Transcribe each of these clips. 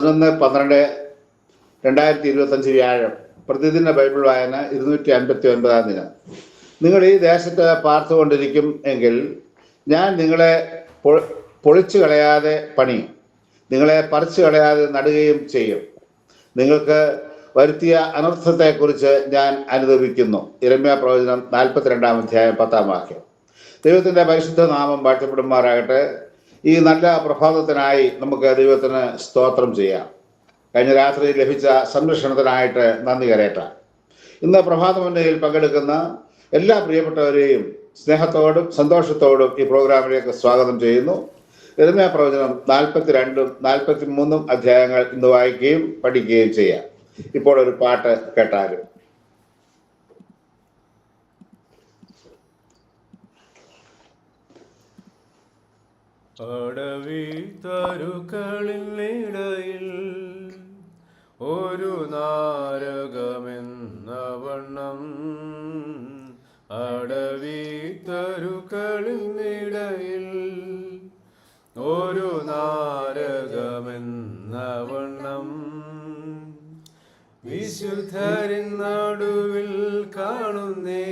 പതിനൊന്ന് പന്ത്രണ്ട് രണ്ടായിരത്തി ഇരുപത്തഞ്ച് വ്യാഴം പ്രതിദിന ബൈബിൾ വായന ഇരുന്നൂറ്റി അൻപത്തി ഒൻപതാം ദിനം. നിങ്ങൾ ഈ ദേശത്ത് പാർത്തുകൊണ്ടിരിക്കും എങ്കിൽ ഞാൻ നിങ്ങളെ പൊളിച്ചു കളയാതെ പണി നിങ്ങളെ പറിച്ചു കളയാതെ നടുകയും ചെയ്യും. നിങ്ങൾക്ക് വരുത്തിയ അനർത്ഥത്തെക്കുറിച്ച് ഞാൻ അനുദപിക്കുന്നു. ഇരമ്യ പ്രവചനം നാൽപ്പത്തിരണ്ടാം അധ്യായം പത്താം വാക്യം. ദൈവത്തിന്റെ പരിശുദ്ധ നാമം വാഴ്ത്തപ്പെടുമാറാകട്ടെ. ഈ നല്ല പ്രഭാതത്തിനായി നമുക്ക് ദൈവത്തിന് സ്തോത്രം ചെയ്യാം. കഴിഞ്ഞ രാത്രി ലഭിച്ച സംരക്ഷണത്തിനായിട്ട് നന്ദി കരയറ്റാം ഇന്ന് പ്രഭാതമുന്നയിൽ പങ്കെടുക്കുന്ന എല്ലാ പ്രിയപ്പെട്ടവരെയും സ്നേഹത്തോടും സന്തോഷത്തോടും ഈ പ്രോഗ്രാമിലേക്ക് സ്വാഗതം ചെയ്യുന്നു. എരുമയ പ്രവചനം നാൽപ്പത്തിരണ്ടും നാൽപ്പത്തി മൂന്നും അധ്യായങ്ങൾ ഇന്ന് വായിക്കുകയും പഠിക്കുകയും ചെയ്യാം. ഇപ്പോൾ ഒരു പാട്ട് കേട്ടാലും. അടവി തരുക്കളിൽ ഇടയിൽ ഒരു നാരകമെന്ന വണ്ണം അടവി തരുക്കളിൽ ഇടയിൽ ഒരു നാരകമെന്ന വണ്ണം വിശുദ്ധരിൻ നടുവിൽ കാണുന്നേ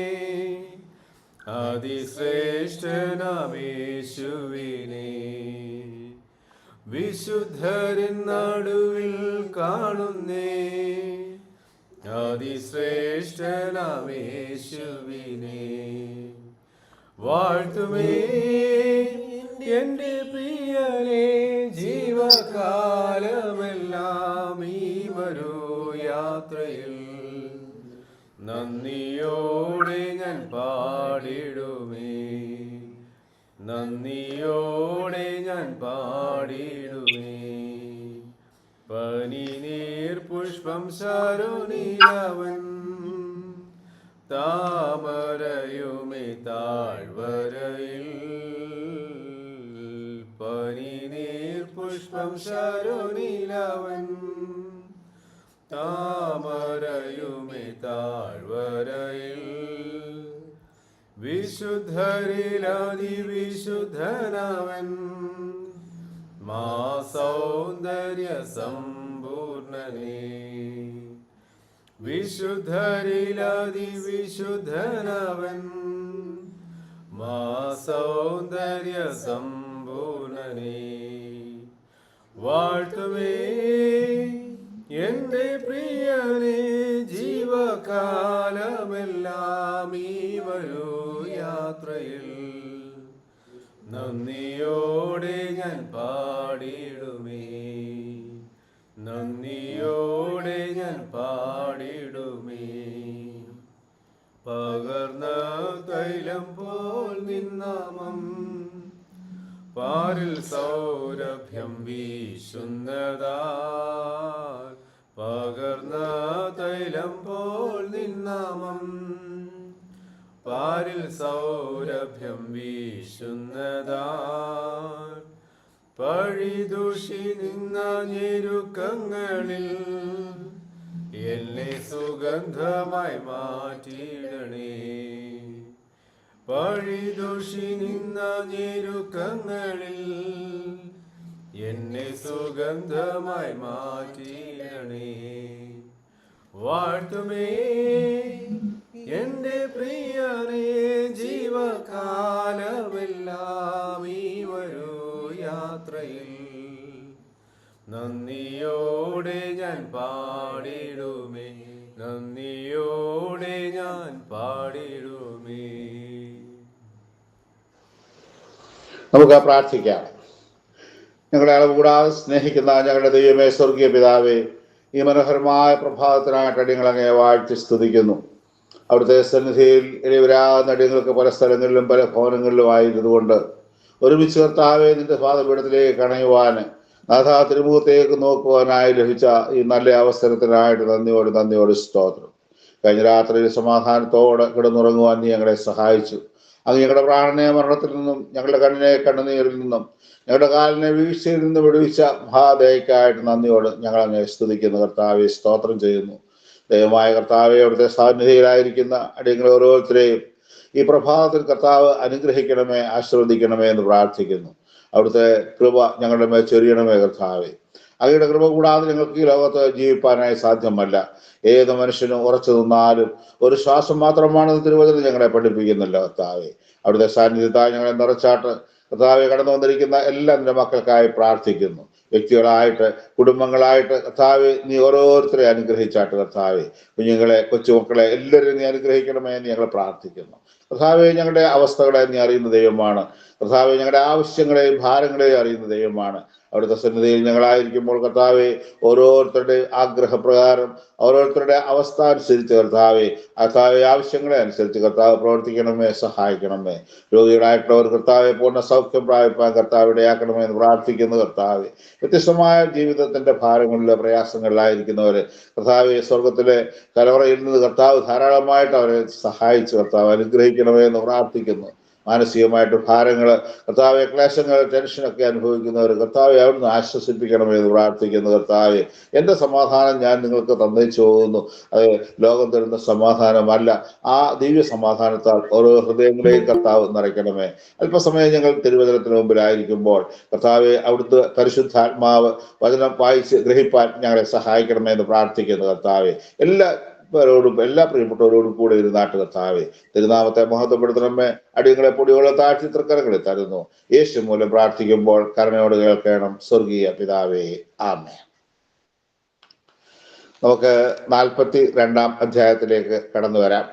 അതിശ്രേഷ്ഠനമേശുവിനെ വിശുദ്ധരിൻ നടുവിൽ കാണുന്നേ. അതിശ്രേഷ്ഠനമേശുവിനെ വാഴ്ത്തുമേ എന്റെ പ്രിയനെ ജീവകാലമെല്ലാം ഈ വരൂ യാത്രയിൽ നന്ദിയോടെ ഞാൻ പാടിടുമേ. നന്ദിയോടെ ഞാൻ പാടിടുമേ. പനിനീർ പുഷ്പം ശരുനിലവൻ. താമരയുമേ താഴ്വരയിൽ. പനിനീർ പുഷ്പം ശരുനിലവൻ. താമരയുമേ താഴ്വരയിൽ. വിശുദ്ധരിലതിവിശുദ്ധനവൻ മാ സൗന്ദര്യ സമ്പൂർണനേ വിശുദ്ധരിലതിവിശുദ്ധനവൻ മാ സൗന്ദര്യ സമ്പൂർണനേ വാഴ്ത്തുമേ എന്റെ പ്രിയനെ ജീവകാലമെല്ലാം ഈ വരൂ യാത്രയിൽ. നന്ദിയോടെ ഞാൻ പാടിടുമേ. ഞെരുക്കങ്ങളിൽ എന്നെ സുഗന്ധമായി മാറ്റിയിടണേ. പഴിദോഷി നിന്ന ഞെരുക്കങ്ങളിൽ എന്നെ സുഗന്ധമായി മാറ്റിയിടണേ. വാഴ്ത്തുമേ എന്റെ പ്രിയനെ ജീവകാലമെല്ലാം ഈ വരൂ യാത്രയിൽ നന്ദിയോടെ ഞാൻ പാടിടുമേ. നന്ദിയോടെ ഞാൻ പാടിടുമേ. നമുക്ക് പ്രാർത്ഥിക്കാം. ഞങ്ങളെ അളവ് കൂടാതെ സ്നേഹിക്കുന്ന ഞങ്ങളുടെ ദൈവമേ സ്വർഗീയ പിതാവേ ഈ മനോഹരമായ പ്രഭാതത്തിനായിട്ട് അടിയങ്ങളങ്ങെ വാഴ്ത്തി സ്തുതിക്കുന്നു. അവിടുത്തെ സന്നിധിയിൽ ഇടവരാകുന്ന അടിയങ്ങൾക്ക് പല സ്ഥലങ്ങളിലും പല ഭവനങ്ങളിലും ആയിരുന്നതുകൊണ്ട് ഒരുമിച്ച് കർത്താവെ നിന്റെ പാദപീഠത്തിലേക്ക് കണയുവാൻ നാഥാ തിരുമുഖത്തേക്ക് നോക്കുവാനായി ലഭിച്ച ഈ നല്ല അവസരത്തിനായിട്ട് നന്ദിയോട് നന്ദിയോട് സ്തോത്രം. കഴിഞ്ഞ രാത്രിയിൽ സമാധാനത്തോടെ കിടന്നുറങ്ങുവാൻ നീ ഞങ്ങളെ സഹായിച്ചു. അങ്ങ് ഞങ്ങളുടെ പ്രാണനെ മരണത്തിൽ നിന്നും ഞങ്ങളുടെ കണ്ണിനെ കണ്ണുനീരിൽ നിന്നും ഞങ്ങളുടെ കാലിനെ വീഴ്ചയിൽ നിന്ന് വിടുവിച്ച മഹാദയക്കായിട്ട് നന്ദിയോട് ഞങ്ങൾ അങ്ങ് സ്തുതിക്കുന്നു. കർത്താവെ സ്തോത്രം ചെയ്യുന്നു. ദൈവമായ കർത്താവെ അവിടുത്തെ സാന്നിധ്യയിലായിരിക്കുന്ന അടിയങ്ങൾ ഓരോരുത്തരെയും ഈ പ്രഭാതത്തിൽ കർത്താവ് അനുഗ്രഹിക്കണമേ ആശ്രവദിക്കണമേ എന്ന് പ്രാർത്ഥിക്കുന്നു. അവിടുത്തെ കൃപ ഞങ്ങളുടെ മേൽ ചെറിയണമേ കർത്താവേ അങ്ങയുടെ കൃപ കൂടാതെ ഞങ്ങൾക്ക് ഈ ലോകത്ത് ജീവിപ്പാനായി സാധ്യമല്ല. ഏത് മനുഷ്യനും ഉറച്ചു നിന്നാലും ഒരു ശ്വാസം മാത്രമാണ് തിരുവചനം ഞങ്ങളെ പഠിപ്പിക്കുന്നില്ല കർത്താവെ. അവിടുത്തെ സാന്നിധ്യത്തായി ഞങ്ങളെ നിറച്ചാട്ട് കർത്താവെ കടന്നു വന്നിരിക്കുന്ന എല്ലാ നിന്റെ മക്കൾക്കായി പ്രാർത്ഥിക്കുന്നു. വ്യക്തികളായിട്ട് കുടുംബങ്ങളായിട്ട് കർത്താവെ നീ ഓരോരുത്തരെ അനുഗ്രഹിച്ചാട്ട് കർത്താവെ. കുഞ്ഞുങ്ങളെ കൊച്ചുമക്കളെ എല്ലാവരെയും നീ അനുഗ്രഹിക്കണമേ എന്ന് ഞങ്ങൾ പ്രാർത്ഥിക്കുന്നു. കർത്താവെ ഞങ്ങളുടെ അവസ്ഥകളെ നീ അറിയുന്ന ദൈവമാണ്. കർത്താവെ ഞങ്ങളുടെ ആവശ്യങ്ങളെയും ഭാരങ്ങളെയും അറിയുന്ന ദൈവമാണ്. അവിടുത്തെ സന്നിധിയിൽ ഞങ്ങളായിരിക്കുമ്പോൾ കർത്താവെ ഓരോരുത്തരുടെ ആഗ്രഹപ്രകാരം ഓരോരുത്തരുടെ അവസ്ഥ അനുസരിച്ച് കർത്താവെ കർത്താവെ ആവശ്യങ്ങളെ അനുസരിച്ച് കർത്താവ് പ്രവർത്തിക്കണമേ സഹായിക്കണമേ. രോഗികളായിട്ടുള്ളവർ കർത്താവെ പൂർണ സൗഖ്യം പ്രാപിപ്പാൻ കർത്താവിടെ ആക്കണമേ എന്ന് പ്രാർത്ഥിക്കുന്നു കർത്താവെ. വ്യത്യസ്തമായ ജീവിതത്തിന്റെ ഭാരങ്ങളിലെ പ്രയാസങ്ങളിലായിരിക്കുന്നവര് കർത്താവെ സ്വർഗത്തിലെ കലവറയിൽ നിന്ന് കർത്താവ് ധാരാളമായിട്ട് അവരെ സഹായിച്ച് കർത്താവ് അനുഗ്രഹിക്കണമേ എന്ന് പ്രാർത്ഥിക്കുന്നു. മാനസികമായിട്ട് ഭാരങ്ങൾ കർത്താവ് ക്ലേശങ്ങൾ ടെൻഷനൊക്കെ അനുഭവിക്കുന്നവർ കർത്താവെ അവിടുന്ന് ആശ്വസിപ്പിക്കണമെന്ന് പ്രാർത്ഥിക്കുന്നു കർത്താവെ എന്റെ സമാധാനം ഞാൻ നിങ്ങൾക്ക് തന്നയിച്ചു പോകുന്നു. അത് ലോകം തരുന്ന സമാധാനമല്ല. ആ ദിവ്യ സമാധാനത്താൽ ഓരോ ഹൃദയങ്ങളെയും കർത്താവ് നിറയ്ക്കണമേ. അല്പസമയം ഞങ്ങൾ തിരുവചനത്തിന് മുമ്പിലായിരിക്കുമ്പോൾ കർത്താവെ അവിടുത്തെ പരിശുദ്ധാത്മാവ് വചനം വായിച്ച് ഗ്രഹിപ്പാൻ ഞങ്ങളെ സഹായിക്കണമേ എന്ന് പ്രാർത്ഥിക്കുന്നു കർത്താവെ. എല്ലാ ോടും എല്ലാ പ്രിയപ്പെട്ടവരോടും കൂടെ ഇരുന്നാട്ട് താവേ തിരുനാമത്തെ മഹത്വപ്പെടുത്തണമേ. അടിയങ്ങളെ പൊടിയുള്ള താഴ്ത്തി തൃക്കരങ്ങളിൽ തരുന്നു. യേശു മൂലം പ്രാർത്ഥിക്കുമ്പോൾ കരുണയോട് കേൾക്കണം. സ്വർഗീയ പിതാവേ ആമേ നമുക്ക് നാൽപ്പത്തി രണ്ടാം അധ്യായത്തിലേക്ക് കടന്നു വരാം.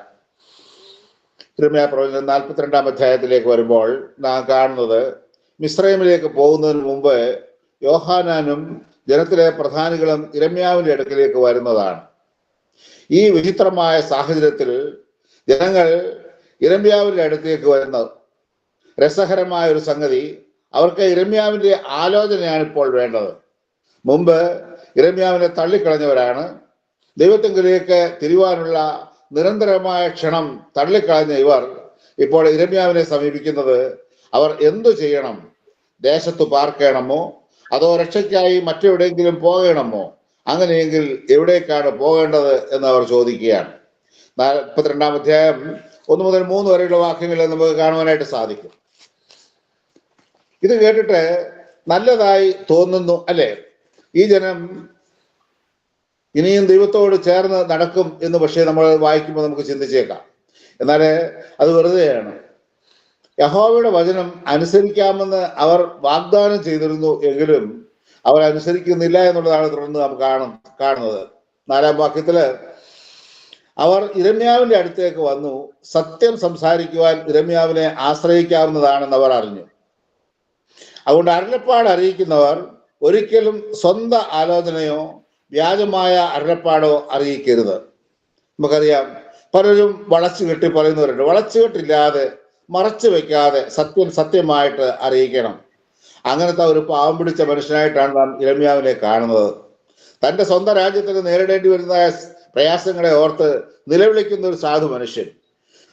തിരുമയ പ്രവചനം നാൽപ്പത്തിരണ്ടാം അധ്യായത്തിലേക്ക് വരുമ്പോൾ നാം കാണുന്നത് മിശ്രൈമിലേക്ക് പോകുന്നതിന് മുമ്പ് യോഹാനാനും ജനത്തിലെ പ്രധാനികളും ഇരമ്യാവിന്റെ അടുക്കിലേക്ക് വരുന്നതാണ്. ഈ വിചിത്രമായ സാഹചര്യത്തിൽ ജനങ്ങൾ ഇരമ്യാവിന്റെ അടുത്തേക്ക് വരുന്നത് രസകരമായ ഒരു സംഗതി അവർക്ക് ഇരമ്യാവിന്റെ ആലോചനയാണ് ഇപ്പോൾ വേണ്ടത്. മുമ്പ് ഇരമ്യാവിനെ തള്ളിക്കളഞ്ഞവരാണ്. ദൈവത്തെങ്കിലേക്ക് തിരുവാനുള്ള നിരന്തരമായ ക്ഷണം തള്ളിക്കളഞ്ഞ ഇവർ ഇപ്പോൾ ഇരമ്യാവിനെ സമീപിക്കുന്നത് അവർ എന്തു ചെയ്യണം? ദേശത്ത് പാർക്കണമോ? അതോ രക്ഷയ്ക്കായി മറ്റെവിടെയെങ്കിലും പോകണമോ? അങ്ങനെയെങ്കിൽ എവിടേക്കാണ് പോകേണ്ടത് എന്ന് അവർ ചോദിക്കുകയാണ്. നാൽപ്പത്തിരണ്ടാം അധ്യായം ഒന്ന് മുതൽ മൂന്ന് വരെയുള്ള വാക്യങ്ങളിൽ നമുക്ക് കാണുവാനായിട്ട് സാധിക്കും. ഇത് കേട്ടിട്ട് നല്ലതായി തോന്നുന്നു അല്ലെ? ഈ ജനം ഇനിയും ദൈവത്തോട് ചേർന്ന് നടക്കും എന്ന് പക്ഷേ നമ്മൾ വായിക്കുമ്പോൾ നമുക്ക് ചിന്തിച്ചേക്കാം. എന്നാൽ അത് വെറുതെയാണ്. യഹോവയുടെ വചനം അനുസരിക്കാമെന്ന് അവർ വാഗ്ദാനം ചെയ്തിരുന്നു എങ്കിലും അവർ അനുസരിക്കുന്നില്ല എന്നുള്ളതാണ് തുടർന്ന് നാം കാണും കാണുന്നത്. നാലാം വാക്യത്തിൽ അവർ ഇരമ്യാവിന്റെ അടുത്തേക്ക് വന്നു. സത്യം സംസാരിക്കുവാൻ ഇരമ്യാവിനെ ആശ്രയിക്കാവുന്നതാണെന്ന് അവർ അറിഞ്ഞു. അതുകൊണ്ട് അരുളപ്പാട് അറിയിക്കുന്നവർ ഒരിക്കലും സ്വന്ത ആലോചനയോ വ്യാജമായ അരുളപ്പാടോ അറിയിക്കരുത്. നമുക്കറിയാം പലരും വളച്ചു കെട്ടി പറയുന്നവരുണ്ട്. വളച്ചു കെട്ടില്ലാതെ മറച്ചു വെക്കാതെ സത്യം സത്യമായിട്ട് അറിയിക്കണം. അങ്ങനത്തെ ഒരു പാവം പിടിച്ച മനുഷ്യനായിട്ടാണ് നാം ഇരമ്യാവിനെ കാണുന്നത്. തന്റെ സ്വന്തം രാജ്യത്തിന് നേരിടേണ്ടി വരുന്ന പ്രയാസങ്ങളെ ഓർത്ത് നിലവിളിക്കുന്ന ഒരു സാധു മനുഷ്യൻ.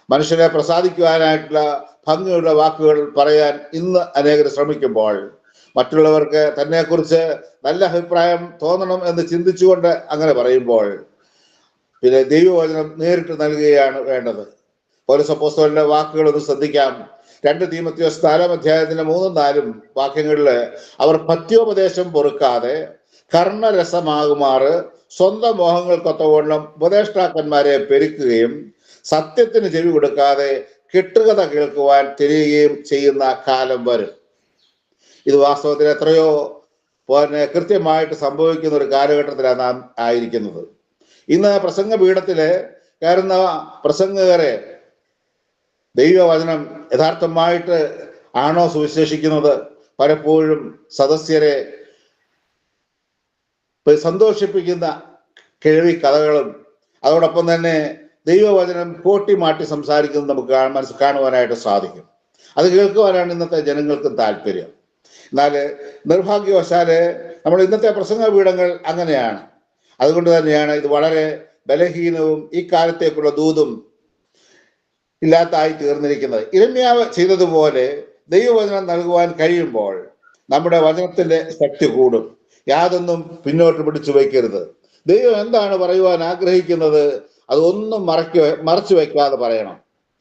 മനുഷ്യനെ പ്രസാദിക്കുവാനായിട്ടുള്ള ഭംഗിയുള്ള വാക്കുകൾ പറയാൻ ഇന്ന് അനേകർ ശ്രമിക്കുമ്പോൾ മറ്റുള്ളവർക്ക് തന്നെക്കുറിച്ച് നല്ല അഭിപ്രായം തോന്നണം എന്ന് ചിന്തിച്ചുകൊണ്ട് അങ്ങനെ പറയുമ്പോൾ പിന്നെ ദൈവവചനം നേരിട്ട് നൽകുകയാണ് വേണ്ടത്. പൗരസപ്പോസ്തോലിന്റെ വാക്കുകൾ ഒന്ന് ശ്രദ്ധിക്കാം. രണ്ട് തീമത്യോസ് നാലാം അധ്യായത്തിന്റെ മൂന്നും നാലും വാക്യങ്ങളിൽ അവർ പത്യോപദേശം പൊറുക്കാതെ കർണരസമാകുമാറ് സ്വന്തം മോഹങ്ങൾക്കൊത്തവണ്ണം ഉപദേഷ്ടാക്കന്മാരെ പെരുക്കുകയും സത്യത്തിന് ചെവി കൊടുക്കാതെ കെട്ടുകഥ കേൾക്കുവാൻ തിരിയുകയും ചെയ്യുന്ന കാലം വരും. ഇത് വാസ്തവത്തിൽ എത്രയോ പിന്നെ കൃത്യമായിട്ട് സംഭവിക്കുന്ന ഒരു കാലഘട്ടത്തിലാണ് നാം ആയിരിക്കുന്നത്. ഇന്ന് പ്രസംഗ പീഠത്തിൽ കയറുന്ന പ്രസംഗകരെ ദൈവവചനം യഥാർത്ഥമായിട്ട് ആണോ സുവിശേഷിക്കുന്നത്? പലപ്പോഴും സദസ്യരെ സന്തോഷിപ്പിക്കുന്ന കിഴവി കഥകളും അതോടൊപ്പം തന്നെ ദൈവവചനം കോട്ടി മാറ്റി സംസാരിക്കുന്നത് നമുക്ക് മനസ്സ് കാണുവാനായിട്ട് സാധിക്കും. അത് കേൾക്കുവാനാണ് ഇന്നത്തെ ജനങ്ങൾക്കും താല്പര്യം. എന്നാൽ നിർഭാഗ്യവശാൽ നമ്മൾ ഇന്നത്തെ പ്രസംഗ പീഠങ്ങൾ അങ്ങനെയാണ്. അതുകൊണ്ട് തന്നെയാണ് ഇത് വളരെ ബലഹീനവും ഈ കാലത്തേക്കുള്ള ദൂതും ഇല്ലാത്തായി തീർന്നിരിക്കുന്നത്. ഇരമ്യാവ് ചെയ്തതുപോലെ ദൈവവചനം നൽകുവാൻ കഴിയുമ്പോൾ നമ്മുടെ വചനത്തിന്റെ ശക്തി കൂടും. യാതൊന്നും പിന്നോട്ട് പിടിച്ചു വയ്ക്കരുത്. ദൈവം എന്താണ് പറയുവാൻ ആഗ്രഹിക്കുന്നത്? അതൊന്നും മറക്കി മറച്ചു വയ്ക്കാതെ പറയണം.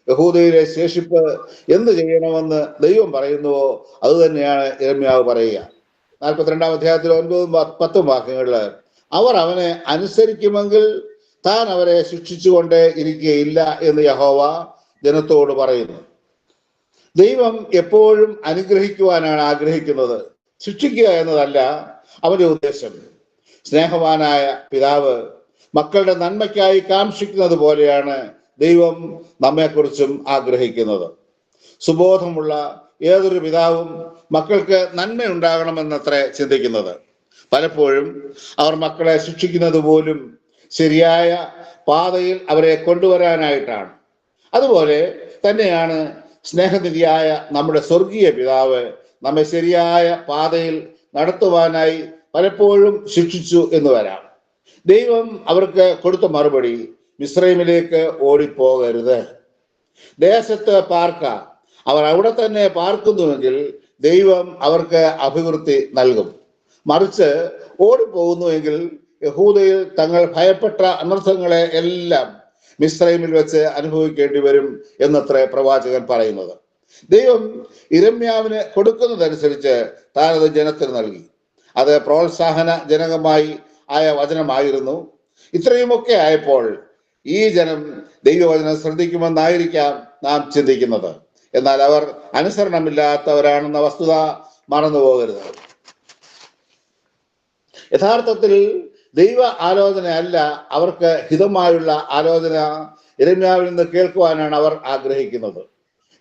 യഹൂദയിലെ ശേഷിപ്പ് എന്ത് ചെയ്യണമെന്ന് ദൈവം പറയുന്നുവോ അത് തന്നെയാണ് ഇരമ്യാവ് പറയുക. നാൽപ്പത്തിരണ്ടാം അധ്യായത്തിൽ ഒൻപതും പത്തും വാക്യങ്ങളിൽ അവർ അവനെ അനുസരിക്കുമെങ്കിൽ താൻ അവരെ ശിക്ഷിച്ചുകൊണ്ട് ഇരിക്കുകയില്ല എന്ന് യഹോവ ജനത്തോട് പറയുന്നു. ദൈവം എപ്പോഴും അനുഗ്രഹിക്കുവാനാണ് ആഗ്രഹിക്കുന്നത്. ശിക്ഷിക്കുക എന്നതല്ല അവന്റെ ഉദ്ദേശം. സ്നേഹവാനായ പിതാവ് മക്കളുടെ നന്മയ്ക്കായി കാക്ഷിക്കുന്നത് പോലെയാണ് ദൈവം നമ്മെക്കുറിച്ചും ആഗ്രഹിക്കുന്നത്. സുബോധമുള്ള ഏതൊരു പിതാവും മക്കൾക്ക് നന്മയുണ്ടാകണമെന്നത്രേ ചിന്തിക്കുന്നത്. പലപ്പോഴും അവർ മക്കളെ ശിക്ഷിക്കുന്നത് പോലും ശരിയായ പാതയിൽ അവരെ കൊണ്ടുവരാനായിട്ടാണ്. അതുപോലെ തന്നെയാണ് സ്നേഹനിധിയായ നമ്മുടെ സ്വർഗീയ പിതാവ് നമ്മെ ശരിയായ പാതയിൽ നടത്തുവാനായി പലപ്പോഴും ശിക്ഷിച്ചു എന്ന് വരാം. ദൈവം അവർക്ക് കൊടുത്ത മറുപടി മിശ്രൈമിലേക്ക് ഓടിപ്പോകരുത്. ദേശത്ത് പാർക്ക. അവർ അവിടെ തന്നെ പാർക്കുന്നുവെങ്കിൽ ദൈവം അവർക്ക് അഭിവൃദ്ധി നൽകും. മറിച്ച് ഓടിപ്പോകുന്നുവെങ്കിൽ യഹൂദയിൽ തങ്ങൾ ഭയപ്പെട്ട അനർത്ഥങ്ങളെ എല്ലാം മിശ്രൈമിൽ വെച്ച് അനുഭവിക്കേണ്ടി വരും എന്നത്ര പ്രവാചകൻ പറയുന്നത്. ദൈവം ഇരമ്യാവിന് കൊടുക്കുന്നതനുസരിച്ച് താനത് ജനത്തിന് നൽകി. അത് പ്രോത്സാഹന ജനകമായി ആയ വചനമായിരുന്നു. ഇത്രയുമൊക്കെ ആയപ്പോൾ ഈ ജനം ദൈവവചനം ശ്രദ്ധിക്കുമെന്നായിരിക്കാം നാം ചിന്തിക്കുന്നത്. എന്നാൽ അവർ അനുസരണമില്ലാത്തവരാണെന്ന വസ്തുത മറന്നു പോകരുത് യഥാർത്ഥത്തിൽ ദൈവ ആലോചനയല്ല അവർക്ക് ഹിതമായുള്ള ആലോചന ഇരമ്യാവിൽ നിന്ന് കേൾക്കുവാനാണ് അവർ ആഗ്രഹിക്കുന്നത്.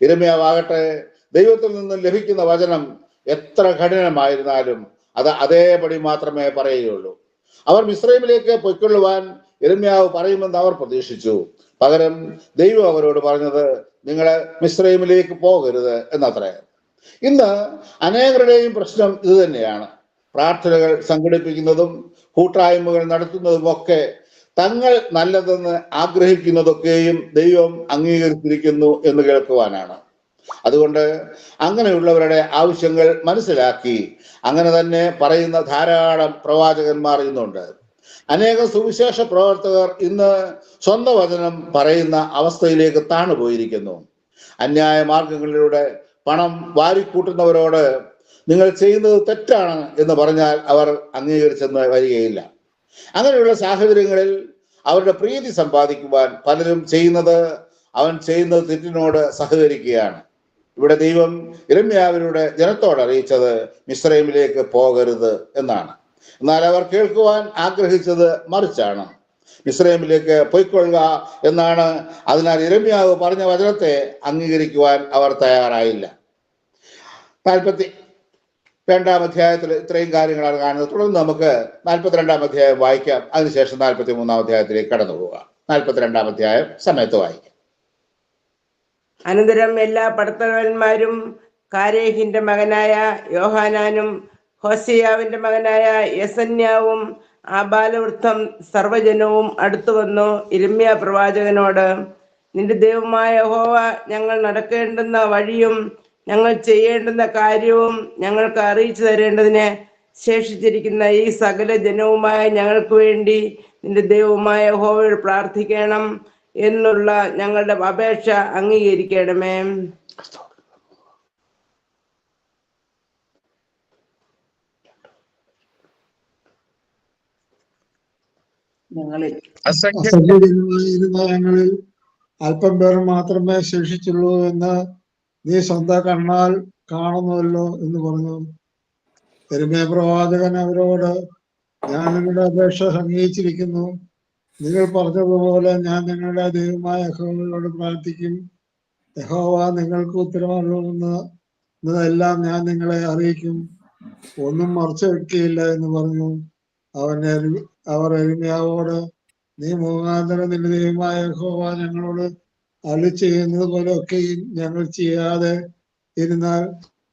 ഇരമ്യാവാകട്ടെ ദൈവത്തിൽ നിന്ന് ലഭിക്കുന്ന വചനം എത്ര കഠിനമായിരുന്നാലും അത് അതേപടി മാത്രമേ പറയുകയുള്ളൂ. അവർ മിശ്രൈമിലേക്ക് പൊയ്ക്കൊള്ളുവാൻ ഇരമ്യാവ് പറയുമെന്ന് അവർ പ്രതീക്ഷിച്ചു. പകരം ദൈവം അവരോട് പറഞ്ഞത് നിങ്ങൾ മിശ്രൈമിലേക്ക് പോകരുത് എന്നത്രേ. ഇന്ന് അനേകരുടെയും പ്രശ്നം ഇത് തന്നെയാണ്. പ്രാർത്ഥനകൾ സംഘടിപ്പിക്കുന്നതും കൂട്ടായ്മകൾ നടത്തുന്നതും ഒക്കെ തങ്ങൾ നല്ലതെന്ന് ആഗ്രഹിക്കുന്നതൊക്കെയും ദൈവം അംഗീകരിച്ചിരിക്കുന്നു എന്ന് കേൾക്കുവാനാണ്. അതുകൊണ്ട് അങ്ങനെയുള്ളവരുടെ ആവശ്യങ്ങൾ മനസ്സിലാക്കി അങ്ങനെ തന്നെ പറയുന്ന ധാരാളം പ്രവാചകന്മാർ ഇന്നുണ്ട്. അനേകം സുവിശേഷ പ്രവർത്തകർ ഇന്ന് സ്വന്തം വചനം പറയുന്ന അവസ്ഥയിലേക്ക് താണുപോയിരിക്കുന്നു. അന്യായ മാർഗങ്ങളിലൂടെ പണം വാരിക്കൂട്ടുന്നവരോട് നിങ്ങൾ ചെയ്യുന്നത് തെറ്റാണ് എന്ന് പറഞ്ഞാൽ അവർ അംഗീകരിച്ചെന്ന് വരികയില്ല. അങ്ങനെയുള്ള സാഹചര്യങ്ങളിൽ അവരുടെ പ്രീതി സമ്പാദിക്കുവാൻ പലരും ചെയ്യുന്നത് അവൻ ചെയ്യുന്നത് തെറ്റിനോട് സഹകരിക്കുകയാണ്. ഇവിടെ ദൈവം ഇരമ്യാവിലൂടെ ജനത്തോട് അറിയിച്ചത് മിശ്രൈമിലേക്ക് പോകരുത് എന്നാണ്. എന്നാൽ അവർ കേൾക്കുവാൻ ആഗ്രഹിച്ചത് മറിച്ചാണ്. മിശ്രൈമിലേക്ക് പൊയ്ക്കൊള്ളുക എന്നാണ് അതിനാൽ ഇരമ്യാവ് പറഞ്ഞ വചനത്തെ അംഗീകരിക്കുവാൻ അവർ തയ്യാറായില്ല. നാൽപ്പത്തി രണ്ടാം അധ്യായത്തിൽ ഇത്രയും കാര്യങ്ങളാണ് കാണുന്നത്. തുടർന്ന് നമുക്ക് നാൽപ്പത്തിരണ്ടാം അധ്യായം വായിക്കാം. അതിനുശേഷം നാൽപ്പത്തി മൂന്നാം അധ്യായത്തിലേക്ക് കടന്നു പോകാം. നാൽപ്പത്തിരണ്ടാം അധ്യായം സമയത്ത് വായിക്കാം. അനന്തരം എല്ലാ പടത്തവന്മാരും കാരേഹിന്റെ മകനായ യോഹാനാനും ഹോസിയാവിന്റെ മകനായ യസന്യാവും ആ ബാലവൃദ്ധം സർവജനവും അടുത്തു വന്നു ഇരമ്യ പ്രവാചകനോട് നിന്റെ ദൈവമായ ഹോവ ഞങ്ങൾ നടക്കേണ്ടുന്ന വഴിയും ഞങ്ങൾ ചെയ്യേണ്ടുന്ന കാര്യവും ഞങ്ങൾക്ക് അറിയിച്ചു തരേണ്ടതിന് ശേഷിച്ചിരിക്കുന്ന ഈ സകല ജനവുമായ ഞങ്ങൾക്ക് വേണ്ടി നിന്റെ ദൈവമായ ഹോവയോട് പ്രാർത്ഥിക്കണം എന്നുള്ള ഞങ്ങളുടെ അപേക്ഷ അംഗീകരിക്കണമേ. ഞങ്ങളിൽ അസംഖ്യ അസംഖ്യജനമായിരുന്ന ഞങ്ങളിൽ അല്പം പേർ മാത്രമേ ശേഷിച്ചുള്ളൂ എന്ന് നീ സ്വന്തം കണ്ണാൽ കാണുന്നുവല്ലോ എന്ന് പറഞ്ഞു. എരുമേ പ്രവാചകൻ അവരോട് ഞാൻ നിങ്ങളുടെ അപേക്ഷ സംഗീച്ചിരിക്കുന്നു നിങ്ങൾ പറഞ്ഞതുപോലെ ഞാൻ നിങ്ങളുടെ ദൈവമായ യഹോവയോട് പ്രാർത്ഥിക്കും. യഹോവ നിങ്ങൾക്ക് ഉത്തരവാദിത്തമെന്ന് എന്നതെല്ലാം ഞാൻ നിങ്ങളെ അറിയിക്കും. ഒന്നും മറച്ചു വെക്കുകയില്ല എന്ന് പറഞ്ഞു. എരു- അവർ എരുമയാവോട് നീ മുഖാന്തരം നിന്റെ ദൈവമായ യഹോവ ഞങ്ങളോട് അളി ചെയ്യുന്നത് പോലെയൊക്കെയും ഞങ്ങൾ ചെയ്യാതെ ഇരുന്നാൽ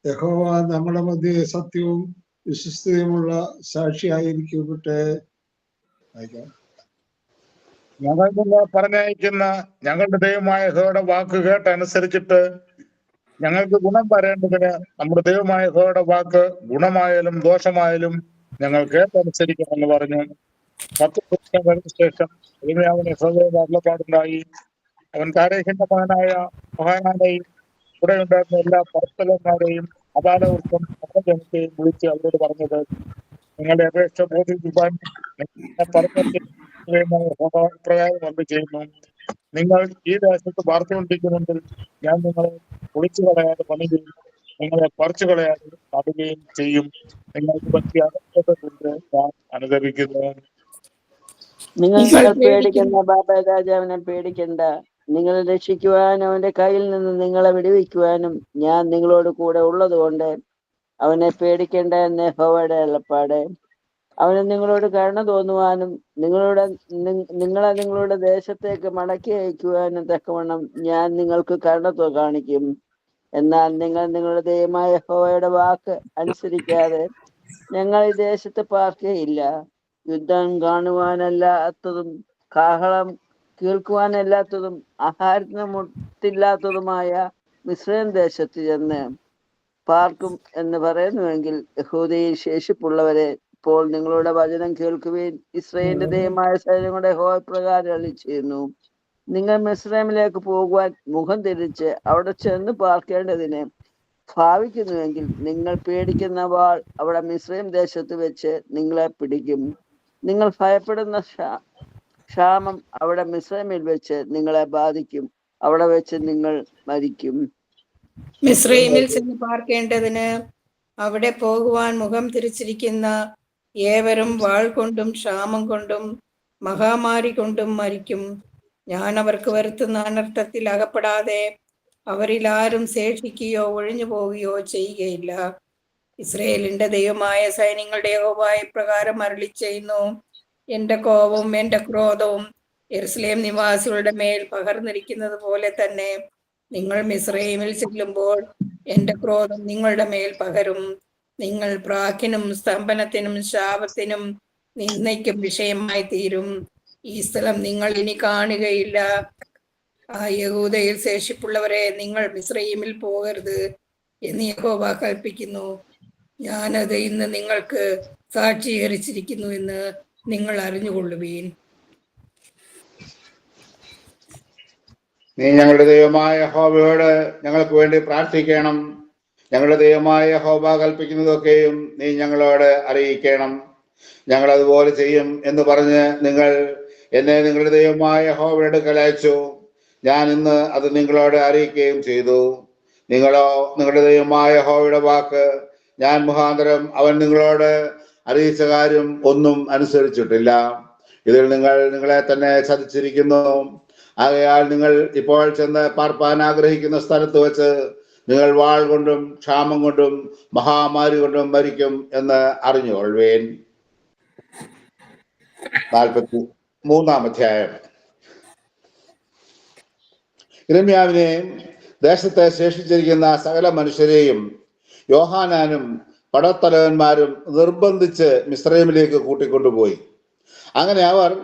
യഹോവ നമ്മുടെ മധ്യ സത്യവും വിശ്വസ്തയുമുള്ള സാക്ഷിയായിരിക്കട്ടെ. ഞങ്ങൾ പറഞ്ഞയക്കുന്ന ഞങ്ങളുടെ ദൈവമായ ഹോയുടെ വാക്ക് കേട്ടനുസരിച്ചിട്ട് ഞങ്ങൾക്ക് ഗുണം വരേണ്ടതിന് നമ്മുടെ ദൈവമായ ഹോയുടെ വാക്ക് ഗുണമായാലും ദോഷമായാലും ഞങ്ങൾ കേട്ടനുസരിക്കണമെന്ന് പറഞ്ഞു. പത്ത് കഴിഞ്ഞ ശേഷം ഇരമ്യാവിന് ഹൃദയ അരുളപ്പാടുണ്ടായി. അവൻ താരേഹിന്റെ മകനായ മഹാനാനെയും ഇവിടെ ഉണ്ടായിരുന്ന എല്ലാ പർത്തലന്മാരെയും അപാലവർക്കും ജനത്തെയും വിളിച്ച് അവരോട് പറഞ്ഞത് നിങ്ങളുടെ അപേക്ഷ ബോധിപ്പിക്കാൻ പ്രകാരം വന്നു ചെയ്യുന്നു നിങ്ങൾ ഈ ദേശത്ത് പാർത്തുകൊണ്ടിരിക്കുന്നെങ്കിൽ ഞാൻ നിങ്ങളെ പൊളിച്ചു കളയാതെ പണിയുകയും നിങ്ങളെ പറിച്ചു കളയാതെ നടുകയും ചെയ്യും. നിങ്ങൾക്ക് പറ്റിയ അനർത്ഥതകൊണ്ട് ഞാൻ അനുദപിക്കുന്നു നിങ്ങൾ നിങ്ങൾ നിങ്ങൾ പേടിക്കണ്ട. പേടിക്കുന്ന ബാബ രാജാവിനെ പേടിക്കണ്ട. നിങ്ങളെ രക്ഷിക്കുവാനും അവന്റെ കയ്യിൽ നിന്ന് നിങ്ങളെ വിടുവിക്കുവാനും ഞാൻ നിങ്ങളോട് കൂടെ ഉള്ളതുകൊണ്ട് അവനെ പേടിക്കേണ്ട എന്ന് ഹോവയുടെ എളപ്പാട് അവന് നിങ്ങളോട് കരുണ തോന്നുവാനും നിങ്ങളുടെ നിങ്ങളെ നിങ്ങളുടെ ദേശത്തേക്ക് മടക്കി അയക്കുവാനും തക്കവണ്ണം ഞാൻ നിങ്ങൾക്ക് കരുണ കാണിക്കും. എന്നാൽ നിങ്ങൾ നിങ്ങളുടെ ദൈവമായ ഹോവയുടെ വാക്ക് അനുസരിക്കാതെ ഞങ്ങൾ ഈ ദേശത്ത് പാർക്കുകയില്ല യുദ്ധം കാണുവാനല്ലാത്തതും കാഹളം കേൾക്കുവാനല്ലാത്തതും ആഹാരത്തിന് മുട്ടില്ലാത്തതുമായ മിശ്രം ദേശത്ത് ചെന്ന് പാർക്കും എന്ന് പറയുന്നുവെങ്കിൽ യഹൂദയിൽ ശേഷിപ്പുള്ളവരെ ഇപ്പോൾ നിങ്ങളുടെ വചനം കേൾക്കുവാൻ. ഇസ്രയേലിന്റെ ദൈവമായ സൈന്യങ്ങളുടെ ഹോ പ്രകാരം ചെയ്യുന്നു നിങ്ങൾ മിശ്രമിലേക്ക് പോകുവാൻ മുഖം തിരിച്ച് അവിടെ ചെന്ന് പാർക്കേണ്ടതിന് ഭാവിക്കുന്നുവെങ്കിൽ നിങ്ങൾ പേടിക്കുന്ന വാൾ അവിടെ മിശ്രം ദേശത്ത് വെച്ച് നിങ്ങളെ പിടിക്കും. നിങ്ങൾ ഭയപ്പെടുന്ന ക്ഷാമം അവിടെ മിശ്രമിൽ വെച്ച് നിങ്ങളെ ബാധിക്കും. അവിടെ വെച്ച് നിങ്ങൾ മരിക്കും. മിശ്രീമിൽ ചെന്ന് പാർക്കേണ്ടതിന് അവിടെ പോകുവാൻ മുഖം തിരിച്ചിരിക്കുന്ന ഏവരും വാൾ കൊണ്ടും ക്ഷാമം കൊണ്ടും മഹാമാരി കൊണ്ടും മരിക്കും. ഞാൻ അവർക്ക് വരുത്തുന്ന അനർത്ഥത്തിൽ അകപ്പെടാതെ അവരിൽ ആരും ശേഷിക്കുകയോ ഒഴിഞ്ഞു പോവുകയോ ചെയ്യുകയില്ല. ഇസ്രയേലിന്റെ ദൈവമായ സൈന്യങ്ങളുടെ യഹോവ പ്രകാരം അരളി ചെയ്യുന്നു എന്റെ കോപവും എന്റെ ക്രോധവും എറുസലേം നിവാസികളുടെ മേൽ പകർന്നിരിക്കുന്നത് പോലെ തന്നെ നിങ്ങൾ മിസ്രൈമിൽ ചെല്ലുമ്പോൾ എന്റെ ക്രോധം നിങ്ങളുടെ മേൽ പകരും. നിങ്ങൾ പ്രാക്കിനും സ്തംഭനത്തിനും ശാപത്തിനും നിന്ദയ്ക്കും വിഷയമായി തീരും. ഈ സ്ഥലം നിങ്ങൾ ഇനി കാണുകയില്ല. ആ യഹൂദയിൽ ശേഷിപ്പുള്ളവരെ നിങ്ങൾ മിസ്രൈമിൽ പോകരുത് എന്ന് യഹോബ കൽപ്പിക്കുന്നു ഞാനത് ഇന്ന് നിങ്ങൾക്ക് സാക്ഷീകരിച്ചിരിക്കുന്നു എന്ന് നിങ്ങൾ അറിഞ്ഞുകൊള്ളുവീൻ നീ ഞങ്ങളുടെ ദൈവമായ ഹോബയോട് ഞങ്ങൾക്ക് വേണ്ടി പ്രാർത്ഥിക്കണം. ഞങ്ങളുടെ ദൈവമായ ഹോബ കൽപ്പിക്കുന്നതൊക്കെയും നീ ഞങ്ങളോട് അറിയിക്കണം. ഞങ്ങൾ അതുപോലെ ചെയ്യും എന്ന് പറഞ്ഞ് നിങ്ങൾ എന്നെ നിങ്ങളുടെ ദൈവമായ ഹോബയുടെ കലയച്ചു ഞാൻ ഇന്ന് അത് നിങ്ങളോട് അറിയിക്കുകയും ചെയ്തു. നിങ്ങളോ നിങ്ങളുടെ ദൈവമായ ഹോബയുടെ വാക്ക് ഞാൻ മുഖാന്തരം അവൻ നിങ്ങളോട് അറിയിച്ച കാര്യം ഒന്നും അനുസരിച്ചിട്ടില്ല. ഇതിൽ നിങ്ങൾ നിങ്ങളെ തന്നെ ചതിച്ചിരിക്കുന്നു. ആകയാൽ നിങ്ങൾ ഇപ്പോൾ ചെന്ന് പാർപ്പാൻ ആഗ്രഹിക്കുന്ന സ്ഥലത്ത് വെച്ച് നിങ്ങൾ വാൾ കൊണ്ടും ക്ഷാമം കൊണ്ടും മഹാമാരി കൊണ്ടും മരിക്കും എന്ന് അറിഞ്ഞുകൊള്ളുവേൻ. നാൽപ്പത്തി മൂന്നാം അധ്യായം. ഇരമ്യാവിനെയും ദേശത്തെ ശേഷിച്ചിരിക്കുന്ന സകല മനുഷ്യരെയും യോഹാനാനും പടത്തലവന്മാരും നിർബന്ധിച്ച് മിസ്രൈമിലേക്ക് കൂട്ടിക്കൊണ്ടുപോയി. അങ്ങനെ അവർ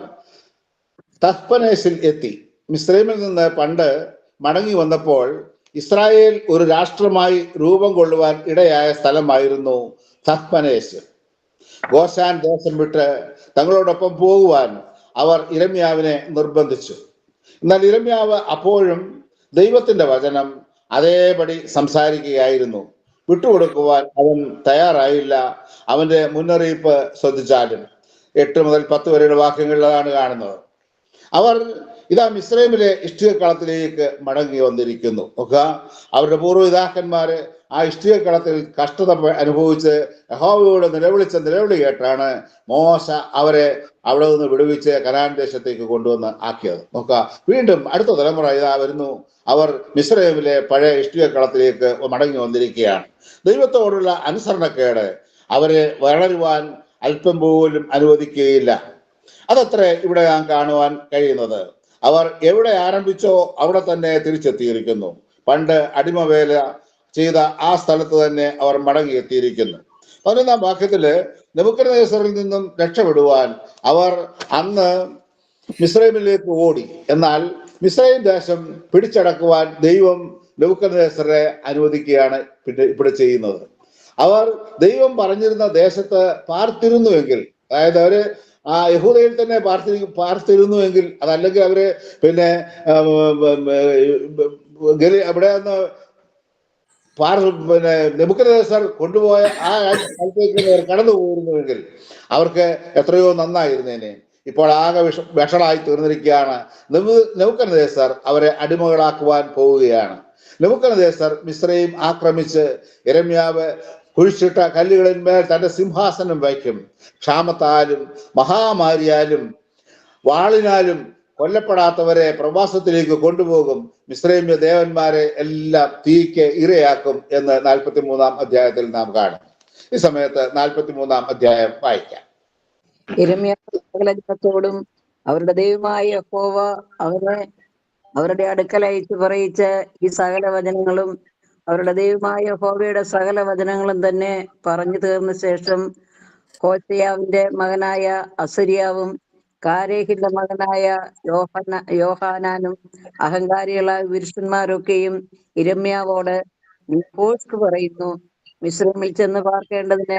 തഹ്പനേസിൽ എത്തി. മിസ്രൈമിൽ നിന്ന് പണ്ട് മടങ്ങി വന്നപ്പോൾ ഇസ്രായേൽ ഒരു രാഷ്ട്രമായി രൂപം കൊള്ളുവാൻ ഇടയായ സ്ഥലമായിരുന്നു തഹ്പനേസ് ഗോശാൻ ദേശം വിട്ട് തങ്ങളോടൊപ്പം പോകുവാൻ അവർ ഇരമ്യാവിനെ നിർബന്ധിച്ചു. എന്നാൽ ഇരമ്യാവ് അപ്പോഴും ദൈവത്തിന്റെ വചനം അതേപടി സംസാരിക്കുകയായിരുന്നു. വിട്ടുകൊടുക്കുവാൻ അവൻ തയ്യാറായില്ല. അവന്റെ മുന്നറിയിപ്പ് ശ്രദ്ധിച്ചാലും. എട്ട് മുതൽ പത്ത് വരെയുള്ള വാക്യങ്ങളിലാണ് കാണുന്നത്. അവർ ഇതാ മിസ്രൈമിലെ ഇഷ്ടികക്കളത്തിലേക്ക് മടങ്ങി വന്നിരിക്കുന്നു. ഒക്കെ അവരുടെ പൂർവപിതാക്കന്മാര് ആ ഇഷ്ടികക്കളത്തിൽ കഷ്ടത അനുഭവിച്ച് യഹോവയോട് നിലവിളിച്ച നിലവിളി കേട്ടാണ് മോശ അവരെ അവിടെ നിന്ന് വിടുവിച്ച് കനാൻ ദേശത്തേക്ക് കൊണ്ടുവന്ന് ആക്കിയത്. നോക്കുക. വീണ്ടും അടുത്ത തലമുറ ഇതാ വരുന്നു. അവർ മിസ്രൈമിലെ പഴയ ഇഷ്ടികക്കളത്തിലേക്ക് മടങ്ങി വന്നിരിക്കുകയാണ്. ദൈവത്തോടുള്ള അനുസരണക്കേട് അവരെ വളരുവാൻ അല്പം പോലും അനുവദിക്കുകയില്ല. അതത്ര ഇവിടെ ഞാൻ കാണുവാൻ കഴിയുന്നത്. അവർ എവിടെ ആരംഭിച്ചോ അവിടെ തന്നെ തിരിച്ചെത്തിയിരിക്കുന്നു. പണ്ട് അടിമവേല ചെയ്ത ആ സ്ഥലത്ത് തന്നെ അവർ മടങ്ങിയെത്തിയിരിക്കുന്നു. പതിനൊന്നാം വാക്യത്തിൽ നെബുക്കനേശ്വറിൽ നിന്നും രക്ഷപ്പെടുവാൻ അവർ അന്ന് മിസ്രൈമിലേക്ക് ഓടി. എന്നാൽ മിസ്രൈം ദേശം പിടിച്ചടക്കുവാൻ ദൈവം നെബുക്കദ്നേസറെ അനുവദിക്കുകയാണ് പിന്നെ ഇവിടെ ചെയ്യുന്നത്. അവർ ദൈവം പറഞ്ഞിരുന്ന ദേശത്ത് പാർത്തിരുന്നുവെങ്കിൽ അതായത് അവർ ആ യഹൂദയിൽ തന്നെ പാർത്തി പാർത്തിരുന്നുവെങ്കിൽ അതല്ലെങ്കിൽ അവർ പിന്നെ അവിടെ നിന്ന് പാർ പിന്നെ നെബുക്കദ്നേസർ കൊണ്ടുപോയ ആ അവർ കടന്നു പോയിരുന്നുവെങ്കിൽ അവർക്ക് എത്രയോ നന്നായിരുന്നേനെ. ഇപ്പോൾ ആകെ വിഷ വിഷളായി തീർന്നിരിക്കുകയാണ്. നെബുക്കദ്നേസർ അവരെ അടിമകളാക്കുവാൻ പോവുകയാണ്. നെബുക്കദ്നേസർ മിശ്രയും ആക്രമിച്ച് ഇരമ്യാവ് കുഴിച്ചിട്ട കല്ലുകളിന്മേൽ തന്റെ സിംഹാസനം വയ്ക്കും. ക്ഷാമത്താലും മഹാമാരിയാലും വാളിനാലും കൊല്ലപ്പെടാത്തവരെ പ്രവാസത്തിലേക്ക് കൊണ്ടുപോകും. മിശ്രൈമ്യ ദേവന്മാരെ എല്ലാം തീക്ക് ഇരയാക്കും എന്ന് നാൽപ്പത്തി മൂന്നാം അധ്യായത്തിൽ നാം കാണും. ഈ സമയത്ത് നാൽപ്പത്തി മൂന്നാം അധ്യായം വായിക്കാം. ഇരമ്യ സകല ജനത്തോടും അവരുടെ ദൈവമായ യഹോവ അവരെ അവരുടെ അടുക്കൽ അയച്ചു പറയിച്ച ഈ സകല വചനങ്ങളും അവരുടെ ദൈവമായ യഹോവയുടെ സകല വചനങ്ങളും തന്നെ പറഞ്ഞു തീർന്ന ശേഷം ഹോശയാവിന്റെ മകനായ അസുരിയാവും കാരേഹിന്റെ മകനായ യോഹന യോഹാനാനും അഹങ്കാരികളായ പുരുഷന്മാരൊക്കെയും ഇരമ്യാവോട് പറയുന്നു. മിശ്രമിൽ ചെന്ന് പാർക്കേണ്ടതിന്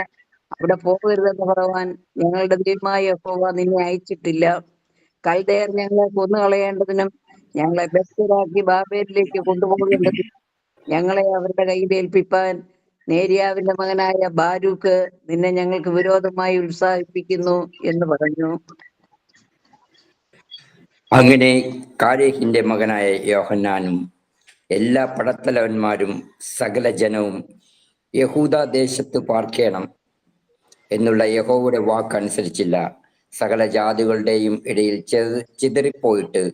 അവിടെ പോകരുതെന്ന് പറയുവാൻ ഞങ്ങളുടെ ദൈവമായ യഹോവ നിന്നെ അയച്ചിട്ടില്ല. കൽദയർ ഞങ്ങളെ കൊന്നുകളയേണ്ടതിനും ഞങ്ങളെ ബസ്തരാക്കി ബാബേലിലേക്ക് കൊണ്ടുപോകേണ്ടതിനും ഞങ്ങളെ അവരുടെ കയ്യിൽ ഏൽപ്പിപ്പാൻ നേരിയാവിന്റെ മകനായ ബാരൂക്ക് നിന്നെ ഞങ്ങൾക്ക് വിരോധമായി ഉത്സാഹിപ്പിക്കുന്നു എന്ന് പറഞ്ഞു. അങ്ങനെ കാരേഹിന്റെ മകനായ യോഹന്നാനും എല്ലാ പടത്തലവന്മാരും സകല ജനവും യഹൂദ ദേശത്ത് പാർക്കേണം. എന്നുള്ള യഹോവയുടെ വാക്കനുസരിച്ചില്ല. സകല ജാതികളുടെയും ഇടയിൽ ചിതറിപ്പോയിട്ട്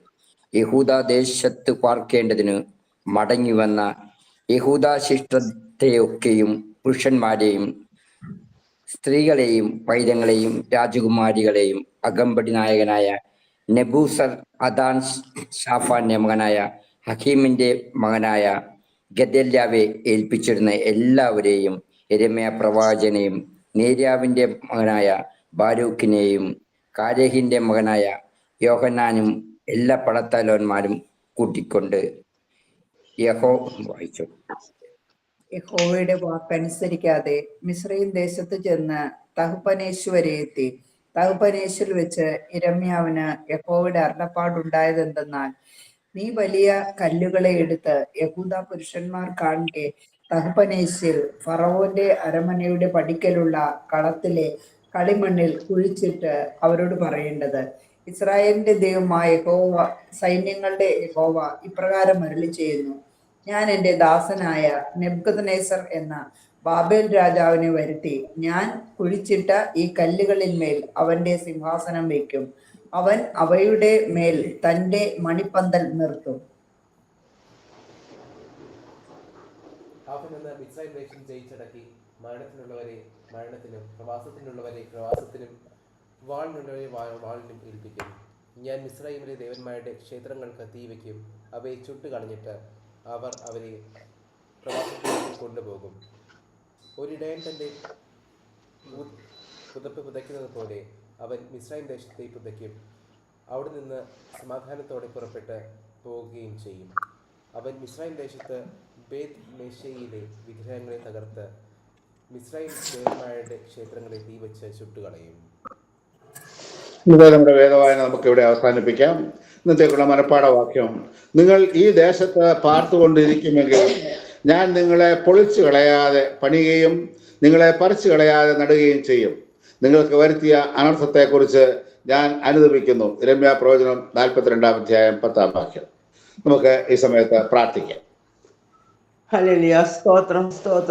യഹൂദ ദേശത്ത് പാർക്കേണ്ടതിന് മടങ്ങി വന്ന യഹൂദാശിഷ്ടത്തെയൊക്കെയും പുരുഷന്മാരെയും സ്ത്രീകളെയും പൈതങ്ങളെയും രാജകുമാരികളെയും അകമ്പടി നായകനായ നെബൂസർ അദാൻ ഷാഫാന്റെ മകനായ ഹക്കീമിന്റെ മകനായ ഗദല്യാവെ ഏൽപ്പിച്ചിരുന്ന എല്ലാവരെയും എരമയ പ്രവാചനെയും നേര്യാവിന്റെ മകനായ ബാരൂക്കിനെയും കാരേഹിന്റെ മകനായ യോഹന്നാനും എല്ലാ പടത്തലോന്മാരും കൂട്ടിക്കൊണ്ട് യഹോ വായിച്ചു. യഹോവയുടെ വാക്കനുസരിക്കാതെ മിശ്രയും ദേശത്ത് ചെന്ന് തഹുപ്പനേശു വരെ എത്തി. തഹുപനേശ്വർ വെച്ച് ഇരമ്യാവിന് യഹോവയുടെ അരുളപ്പാടുണ്ടായതെന്തെന്നാൽ നീ വലിയ കല്ലുകളെ എടുത്ത് യഹൂദ പുരുഷന്മാർ കാണെ തഹുപ്പനേശിൽ ഫറവോന്റെ അരമനയുടെ പടിക്കലുള്ള കളത്തിലെ കളിമണ്ണിൽ കുഴിച്ചിട്ട് അവരോട് പറയേണ്ടത് ഇസ്രായേലിന്റെ ദൈവമായ ഹോവ സൈന്യങ്ങളുടെ ഹോവ ഇപ്രകാരം മരളി ചെയ്യുന്നു. ഞാൻ എന്റെ ദാസനായ നെബ്ഗദ്നേസർ എന്ന ബാബേൽ രാജാവിനെ വരുത്തി ഞാൻ കുഴിച്ചിട്ട ഈ കല്ലുകളിന്മേൽ അവന്റെ സിംഹാസനം വയ്ക്കും. അവൻ അവയുടെ മേൽ തന്റെ മണിപ്പന്തൽ നിർത്തും. അവൻ ചെയ്യിച്ചടക്കി മരണത്തിനുള്ളവരെ മരണത്തിനും പ്രവാസത്തിനുള്ളവരെ പ്രവാസത്തിനും വാളിനുള്ളവരെ വാളിനും ഏൽപ്പിക്കും. ഞാൻ മിസ്രൈമിലെ ദേവന്മാരുടെ ക്ഷേത്രങ്ങൾക്ക് തീവയ്ക്കും അവയെ ചുട്ട് കളഞ്ഞിട്ട് അവർ അവരെ പ്രവാസത്തിലേക്ക് കൊണ്ടുപോകും. ഒരിടയൻ തന്റെ പുതപ്പ് പുതയ്ക്കുന്നത് പോലെ അവൻ മിസ്രൈം ദേശത്തെ പുതയ്ക്കും. അവിടെ നിന്ന് സമാധാനത്തോടെ പുറപ്പെട്ട് പോവുകയും ചെയ്യും. അവൻ മിസ്രൈം ദേശത്ത് ബേത് മെഷയിലെ വിഗ്രഹങ്ങളെ തകർത്ത് മിസ്രൈൽ ദേവന്മാരുടെ ക്ഷേത്രങ്ങളെ തീവച്ച് ചുട്ടുകളയും. ഇന്നത്തെ നമ്മുടെ വേദവായന നമുക്ക് ഇവിടെ അവസാനിപ്പിക്കാം ഇന്നത്തേക്കുള്ള മനഃപ്പാഠവാക്യം നിങ്ങൾ ഈ ദേശത്ത് പാർത്തുകൊണ്ടിരിക്കുമെങ്കിൽ ഞാൻ നിങ്ങളെ പൊളിച്ചു കളയാതെ പണിയുകയും നിങ്ങളെ പറിച്ചു കളയാതെ നടുകയും ചെയ്യും. നിങ്ങൾക്ക് വരുത്തിയ അനർത്ഥത്തെക്കുറിച്ച് ഞാൻ അനുദപിക്കുന്നു. രമ്യ പ്രവചനം നാൽപ്പത്തിരണ്ടാം അധ്യായം പത്താം വാക്യം. നമുക്ക് ഈ സമയത്ത് പ്രാർത്ഥിക്കാം. ഹല്ലേലൂയ സ്തോത്രം സ്തോത്രം